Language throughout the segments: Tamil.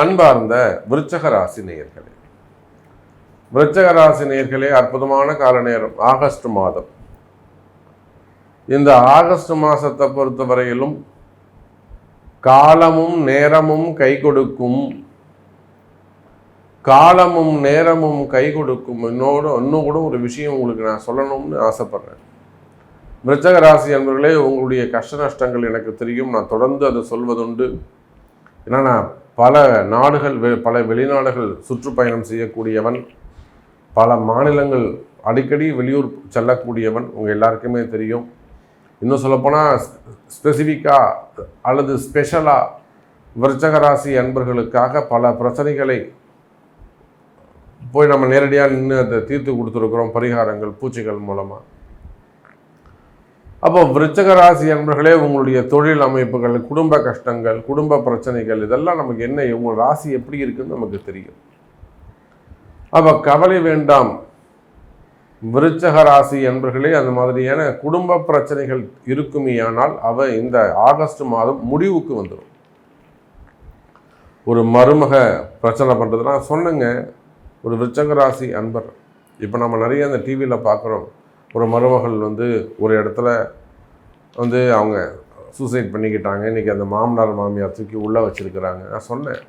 அன்பார்ந்த விருச்சக ராசி நேயர்களே. விருச்சக ராசி நேயர்களே அற்புதமான கால நேரம் ஆகஸ்ட் மாதம். இந்த ஆகஸ்ட் மாதத்தை பொறுத்தவரையிலும் காலமும் நேரமும் கை கொடுக்கும். காலமும் நேரமும் கை கொடுக்கும். இன்னோடு இன்னும் கூட ஒரு விஷயம் உங்களுக்கு நான் சொல்லணும்னு ஆசைப்படுறேன். விருச்சக ராசி என்பவர்களே உங்களுடைய கஷ்ட நஷ்டங்கள் எனக்கு தெரியும். நான் தொடர்ந்து அதை சொல்வதுண்டு. ஏன்னா நான் பல நாடுகள் வெ- பல வெளிநாடுகள் சுற்றுப்பயணம் செய்யக்கூடியவன் பல மாநிலங்கள் அடிக்கடி வெளியூர் செல்லக்கூடியவன் உங்கள் எல்லாருக்குமே தெரியும். இன்னும் சொல்லப்போனால் ஸ்பெசிஃபிக்காக அல்லது ஸ்பெஷலாக விருச்சகராசி அன்பர்களுக்காக பல பிரச்சனைகளை போய் நம்ம நேரடியாக நின்று அதை தீர்த்து கொடுத்துருக்குறோம். பரிகாரங்கள் பூச்சிகள் மூலமாக அப்போ விருச்சக ராசி அன்பர்களே உங்களுடைய தொழில் அமைப்புகள் குடும்ப கஷ்டங்கள் குடும்ப பிரச்சனைகள் இதெல்லாம் நமக்கு என்ன உங்கள் ராசி எப்படி இருக்குன்னு நமக்கு தெரியும். அப்போ கவலை வேண்டாம். விருச்சக ராசி என்பர்களே அந்த மாதிரியான குடும்ப பிரச்சனைகள் இருக்குமேயானால் அவ இந்த ஆகஸ்ட் மாதம் முடிவுக்கு வந்துடும். ஒரு மருமக பிரச்சனை பண்ணுறதுனா சொன்னங்க ஒரு விருச்சக ராசி அன்பர். இப்போ நம்ம நிறைய அந்த டிவியில் பார்க்குறோம். ஒரு மருமகள் வந்து ஒரு இடத்துல வந்து அவங்க சூசைட் பண்ணிக்கிட்டாங்க. இன்றைக்கி அந்த மாமனார் மாமியார் தூக்கி உள்ளே வச்சுருக்கிறாங்க. நான் சொன்னேன்.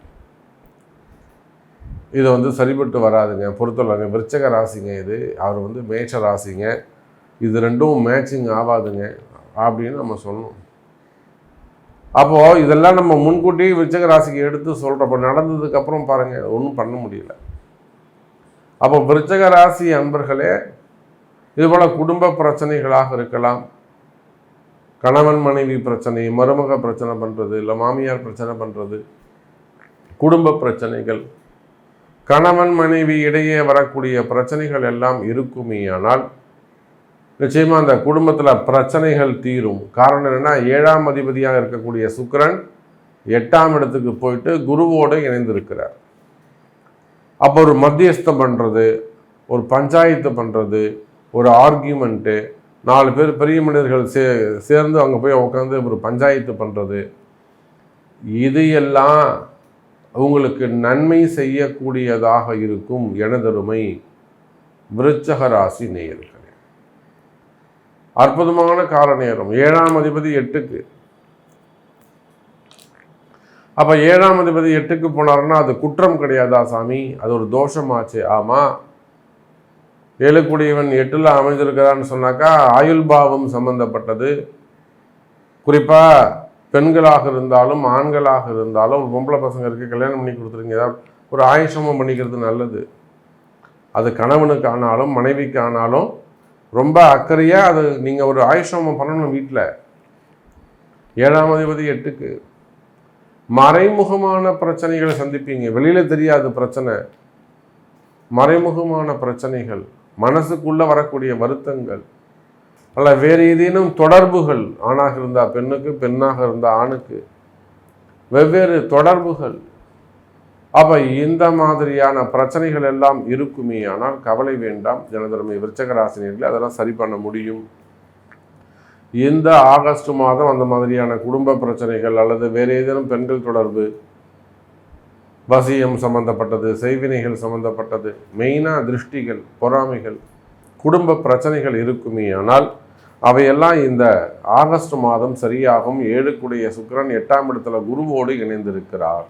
இது வந்து சரிபட்டு வராதுங்க. பொறுத்தவரைங்க விருச்சக ராசிங்க இது. அவர் வந்து மேட்ச ராசிங்க. இது ரெண்டும் மேட்சிங் ஆகாதுங்க. அப்படின்னு நம்ம சொன்னோம் அப்போது இதெல்லாம் நம்ம முன்கூட்டி விருச்சக ராசிக்கு எடுத்து சொல்கிறப்ப நடந்ததுக்கப்புறம் பாருங்கள் ஒன்றும் பண்ண முடியல. அப்போ விருச்சக ராசி அன்பர்களே இதுபோல் குடும்ப பிரச்சனைகளாக இருக்கலாம். கணவன் மனைவி பிரச்சனை மருமக பிரச்சனை பண்ணுறது இல்லை மாமியார் பிரச்சனை பண்ணுறது குடும்ப பிரச்சனைகள். கணவன் மனைவி இடையே வரக்கூடிய பிரச்சனைகள் எல்லாம் இருக்குமே ஆனால் நிச்சயமாக அந்த குடும்பத்தில் பிரச்சனைகள் தீரும். காரணம் என்னென்னா ஏழாம் அதிபதியாக இருக்கக்கூடிய சுக்கரன் எட்டாம் இடத்துக்கு போயிட்டு குருவோடு இணைந்திருக்கிறார். அப்போ ஒரு மத்தியஸ்தம் பண்ணுறது ஒரு பஞ்சாயத்து பண்ணுறது ஒரு ஆர்கியூமெண்ட்டு நாலு பேர் பெரிய மனிதர்கள் சே சேர்ந்து அங்கே போய் உட்காந்து ஒரு பஞ்சாயத்து பண்ணுறது இது எல்லாம் உங்களுக்கு நன்மை செய்யக்கூடியதாக இருக்கும் எனதருமை விருச்சக ராசி நேயர்களே. அற்புதமான கால நேரம். ஏழாம் அதிபதி எட்டுக்கு. அப்போ ஏழாம் அதிபதி எட்டுக்கு போனாருன்னா அது குற்றம் கிடையாதா சாமி? அது ஒரு தோஷமாச்சு. ஆமாம் ஏழுக்குடியவன் எட்டில் அமைஞ்சிருக்கிறான்னு சொன்னாக்கா ஆயுள் பாவம் சம்பந்தப்பட்டது. குறிப்பாக பெண்களாக இருந்தாலும் ஆண்களாக இருந்தாலும் பொம்பளை பசங்க இருக்கு கல்யாணம் பண்ணி கொடுத்துருங்க. ஏதாவது ஒரு ஆயுஷமம் பண்ணிக்கிறது நல்லது. அது கணவனுக்கு ஆனாலும் மனைவிக்கு ஆனாலும் ரொம்ப அக்கறையாக அது நீங்கள் ஒரு ஆயுஷமம் பண்ணணும் வீட்டில் ஏழாம் அதிபதி எட்டுக்கு மறைமுகமான பிரச்சனைகளை சந்திப்பீங்க. வெளியில் தெரியாது பிரச்சனை. மறைமுகமான பிரச்சனைகள். மனசுக்குள்ளே வரக்கூடிய வருத்தங்கள். அல்ல வேறு ஏதேனும் தொடர்புகள் ஆணாக இருந்தால் பெண்ணுக்கு பெண்ணாக இருந்தால் ஆணுக்கு வெவ்வேறு தொடர்புகள். அப்போ இந்த மாதிரியான பிரச்சனைகள் எல்லாம் இருக்குமே ஆனால் கவலை வேண்டாம். ஜனதர்மை விருச்சகராசினியர்களை அதெல்லாம் சரி பண்ண முடியும். இந்த ஆகஸ்ட் மாதம் அந்த மாதிரியான குடும்ப பிரச்சனைகள் அல்லது வேறு ஏதேனும் பெண்கள் தொடர்பு வசியம் சம்பந்தப்பட்டது செய்வினைகள் சம்பந்தப்பட்டது மெயினாக திருஷ்டிகள் பொறாமைகள் குடும்ப பிரச்சனைகள் இருக்குமே ஆனால் அவையெல்லாம் இந்த ஆகஸ்ட் மாதம் சரியாகும். ஏழுக்குடைய சுக்கிரன் எட்டாம் இடத்துல குருவோடு இணைந்திருக்கிறார்.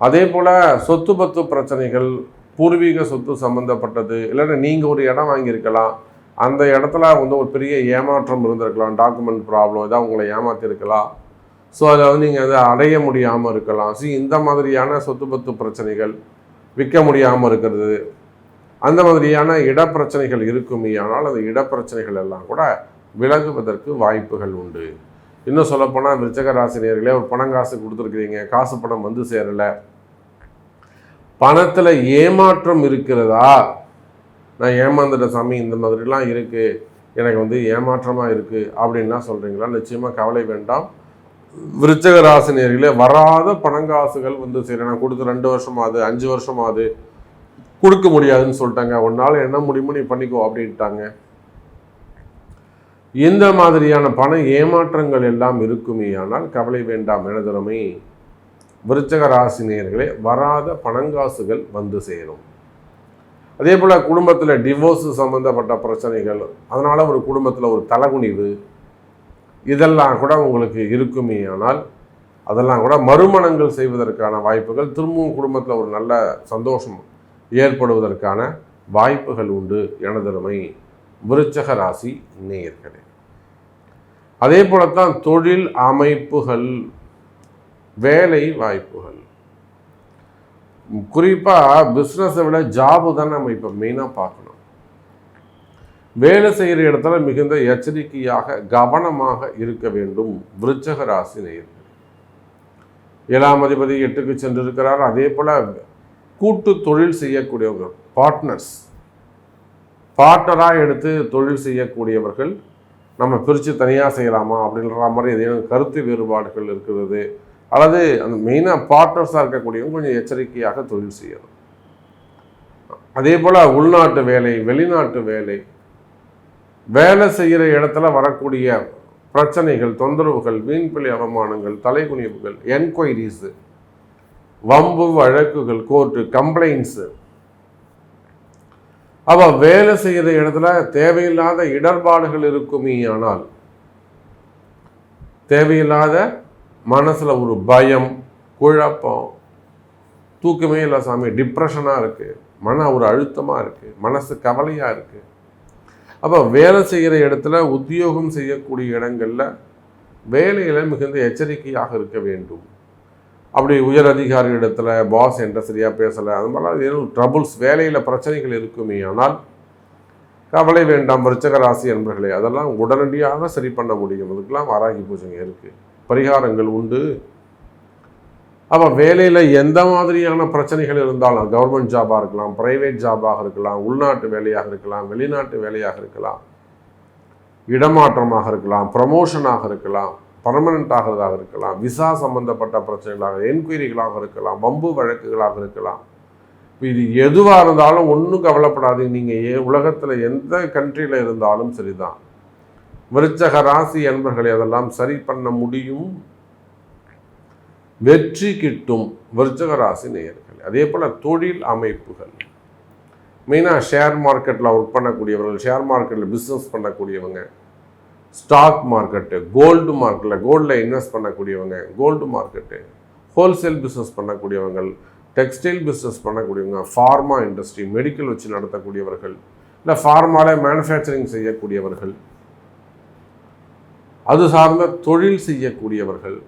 அதே போல் சொத்து பத்து பிரச்சனைகள் பூர்வீக சொத்து சம்பந்தப்பட்டது இல்லைன்னா நீங்கள் ஒரு இடம் வாங்கியிருக்கலாம். அந்த இடத்துல வந்து ஒரு பெரிய ஏமாற்றம் இருந்திருக்கலாம் டாக்குமெண்ட் ப்ராப்ளம் ஏதாவது உங்களை ஏமாற்றிருக்கலாம் ஸோ அதை வந்து நீங்கள் அதை அடைய முடியாமல் இருக்கலாம். ஸோ இந்த மாதிரியான சொத்து பத்து பிரச்சனைகள் விற்க முடியாமல் இருக்கிறது. அந்த மாதிரியான இடப்பிரச்சனைகள் இருக்குமே ஆனால் அந்த இடப்பிரச்சனைகள் எல்லாம் கூட விலகுவதற்கு வாய்ப்புகள் உண்டு. இன்னும் சொல்லப்போனால் விருச்சக ராசினியர்களே ஒரு பணம் காசு கொடுத்துருக்கிறீங்க காசு பணம் வந்து சேரலை. பணத்தில் ஏமாற்றம் இருக்கிறதா? நான் ஏமாந்துட்ட சாமி இந்த மாதிரிலாம் இருக்குது எனக்கு வந்து ஏமாற்றமாக இருக்குது அப்படின்லாம் சொல்கிறீங்களா நிச்சயமாக கவலை வேண்டாம். விருச்சக ராசினியர்களே வராத பணங்காசுகள் வந்து சரி நான் கொடுத்து ரெண்டு வருஷமாவது அஞ்சு வருஷமாவது கொடுக்க முடியாதுன்னு சொல்லிட்டாங்க. உன்னால் என்ன முடியுமோ நீ பண்ணிக்கோ அப்படின்ட்டாங்க. இந்த மாதிரியான பண ஏமாற்றங்கள் எல்லாம் இருக்குமே. ஆனால் கவலை வேண்டாம் எனதுமை விருச்சக ராசி நேர்களே வராத பணங்காசுகள் வந்து சேரும். அதே போல் குடும்பத்தில் டிவோர்ஸ் சம்மந்தப்பட்ட பிரச்சனைகள் அதனால் ஒரு குடும்பத்தில் ஒரு தலகுனிவு இதெல்லாம் கூட உங்களுக்கு இருக்குமே ஆனால் அதெல்லாம் கூட மறுமணங்கள் செய்வதற்கான வாய்ப்புகள் திரும்பவும் குடும்பத்தில் ஒரு நல்ல சந்தோஷம் ஏற்படுவதற்கான வாய்ப்புகள் உண்டு எனதருமை விருச்சக ராசி நேயர்களே. அதே போலத்தான் தொழில் அமைப்புகள் வேலை வாய்ப்புகள். குறிப்பாக பிஸ்னஸை விட ஜாபு தான் நம்ம இப்போ மெயினாக பார்க்கணும். வேலை செய்கிற இடத்துல மிகுந்த எச்சரிக்கையாக கவனமாக இருக்க வேண்டும். விருச்சக ராசி நேயர்கள். ஏழாம் அதிபதி எட்டுக்கு சென்றிருக்கிறார். அதே போல் கூட்டு தொழில் செய்யக்கூடியவங்க பார்ட்னர்ஸ் பார்ட்னராக எடுத்து தொழில் செய்யக்கூடியவர்கள் நம்ம பிரித்து தனியாக செய்யலாமா அப்படின்ற மாதிரி ஏதேனும் கருத்து வேறுபாடுகள் இருக்கிறது. அல்லது அந்த மெயினாக பார்ட்னர்ஸாக இருக்கக்கூடியவங்க கொஞ்சம் எச்சரிக்கையாக தொழில் செய்யணும். அதே போல் உள்நாட்டு வேலை வெளிநாட்டு வேலை வேலை செய்கிற இடத்துல வரக்கூடிய பிரச்சனைகள் தொந்தரவுகள் வீண்பிழை அவமானங்கள் தலைகுனிவுகள் என்கொயரிஸு வம்பு வழக்குகள் கோர்ட்டு கம்ப்ளைண்ட்ஸு அவள் வேலை செய்கிற இடத்துல தேவையில்லாத இடர்பாடுகள் இருக்குமே ஆனால் தேவையில்லாத மனசில் ஒரு பயம் குழப்பம் தூக்கமே இல்லை சாமி டிப்ரெஷனாக இருக்குது மன ஒரு அழுத்தமாக இருக்குது மனசு கவலையாக இருக்குது அப்போ வேலை செய்கிற இடத்துல உத்தியோகம் செய்யக்கூடிய இடங்களில் வேலையில் மிகுந்த எச்சரிக்கையாக இருக்க வேண்டும். அப்படி உயர் அதிகாரி இடத்துல பாஸ் என்ற சரியாக பேசலை அது மாதிரிலாம் ஏதோ ட்ரபுள்ஸ் வேலையில் பிரச்சனைகள் இருக்குமே ஆனால் கவலை வேண்டாம் விருச்சக ராசி என்பர்களே அதெல்லாம் உடனடியாக சரி பண்ண முடியும். அதுக்கெல்லாம் ஆராய்ச்சி பூஜைங்க இருக்குது பரிகாரங்கள் உண்டு. அப்போ வேலையில் எந்த மாதிரியான பிரச்சனைகள் இருந்தாலும் கவர்மெண்ட் ஜாபாக இருக்கலாம் ப்ரைவேட் ஜாபாக இருக்கலாம் உள்நாட்டு வேலையாக இருக்கலாம் வெளிநாட்டு வேலையாக இருக்கலாம் இடமாற்றமாக இருக்கலாம் ப்ரமோஷனாக இருக்கலாம் பர்மனண்ட் ஆகிறதாக இருக்கலாம் விசா சம்பந்தப்பட்ட பிரச்சனைகளாக என்கொயரிகளாக இருக்கலாம் வம்பு வழக்குகளாக இருக்கலாம். இது எதுவாக இருந்தாலும் ஒன்றும் கவலைப்படாது நீங்கள் ஏ உலகத்தில் எந்த கண்ட்ரியில் இருந்தாலும் சரிதான். விருச்சக ராசி என்பர்களை அதெல்லாம் சரி பண்ண முடியும். வெற்றி கிட்டும் விருச்சகராசி நேயர்கள். அதே போல் தொழில் அமைப்புகள். மெயினாக ஷேர் மார்க்கெட்டில் ஒர்க் பண்ணக்கூடியவர்கள் ஷேர் மார்க்கெட்டில் பிஸ்னஸ் பண்ணக்கூடியவங்க ஸ்டாக் மார்க்கெட்டு கோல்டு மார்க்கெட்டில் கோல்டில் இன்வெஸ்ட் பண்ணக்கூடியவங்க கோல்டு மார்க்கெட்டு ஹோல்சேல் பிஸ்னஸ் பண்ணக்கூடியவங்கள் டெக்ஸ்டைல் பிஸ்னஸ் பண்ணக்கூடியவங்க ஃபார்மா இண்டஸ்ட்ரி மெடிக்கல் வச்சு நடத்தக்கூடியவர்கள் இல்லை ஃபார்மாவில் மேனுஃபேக்சரிங் செய்யக்கூடியவர்கள். அது சார்ந்த தொழில் செய்யக்கூடியவர்கள்.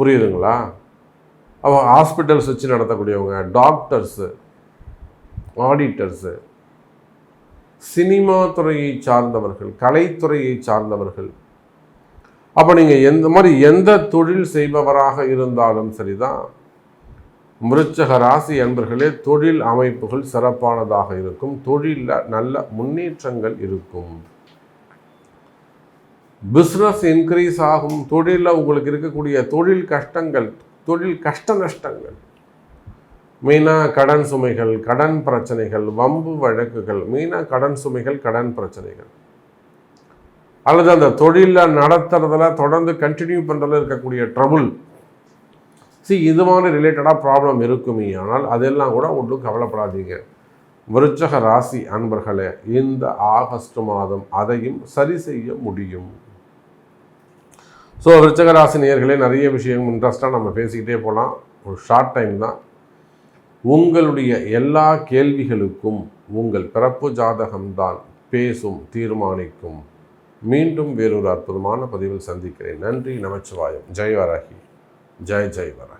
புரியுதுங்களா? அவங்க ஹாஸ்பிட்டல்ஸ் வச்சு நடத்தக்கூடியவங்க டாக்டர்ஸு ஆடிட்டர்ஸு சினிமா துறையை சார்ந்தவர்கள் கலைத்துறையை சார்ந்தவர்கள். அப்போ நீங்கள் எந்த மாதிரி எந்த தொழில் செய்பவராக இருந்தாலும் சரிதான். மிருச்சக ராசி என்பர்களே தொழில் அமைப்புகள் சிறப்பானதாக இருக்கும். தொழிலில் நல்ல முன்னேற்றங்கள் இருக்கும். பிஸ்னஸ் இன்க்ரீஸ் ஆகும். தொழிலில் உங்களுக்கு இருக்கக்கூடிய தொழில் கஷ்டங்கள் தொழில் கஷ்ட நஷ்டங்கள். மெயினாக கடன் சுமைகள் கடன் பிரச்சனைகள் வம்பு வழக்குகள் மெயினாக கடன் சுமைகள் கடன் பிரச்சனைகள். அல்லது அந்த தொழிலில் நடத்துறதுல தொடர்ந்து கண்டினியூ பண்ணுறதுல இருக்கக்கூடிய ட்ரபுள் சி இது மாதிரி ரிலேட்டடாக ப்ராப்ளம் இருக்குமே. ஆனால் அதெல்லாம் கூட ஒன்றும் கவலைப்படாதீங்க. விருச்சக ராசி அன்பர்களே இந்த ஆகஸ்ட் மாதம் அதையும் சரி செய்ய முடியும். ஸோ விருச்சக நேர்களே நிறைய விஷயம் இன்ட்ரெஸ்ட்டாக நம்ம பேசிக்கிட்டே போகலாம் ஒரு ஷார்ட் டைம் தான். உங்களுடைய எல்லா கேள்விகளுக்கும் உங்கள் பிறப்பு ஜாதகம்தான் பேசும் தீர்மானிக்கும். மீண்டும் வேறொரு அற்புதமான பதிவில் சந்திக்கிறேன். நன்றி நமச்சிவாயம். ஜெய் வராகி ஜெய் ஜெய் வராகி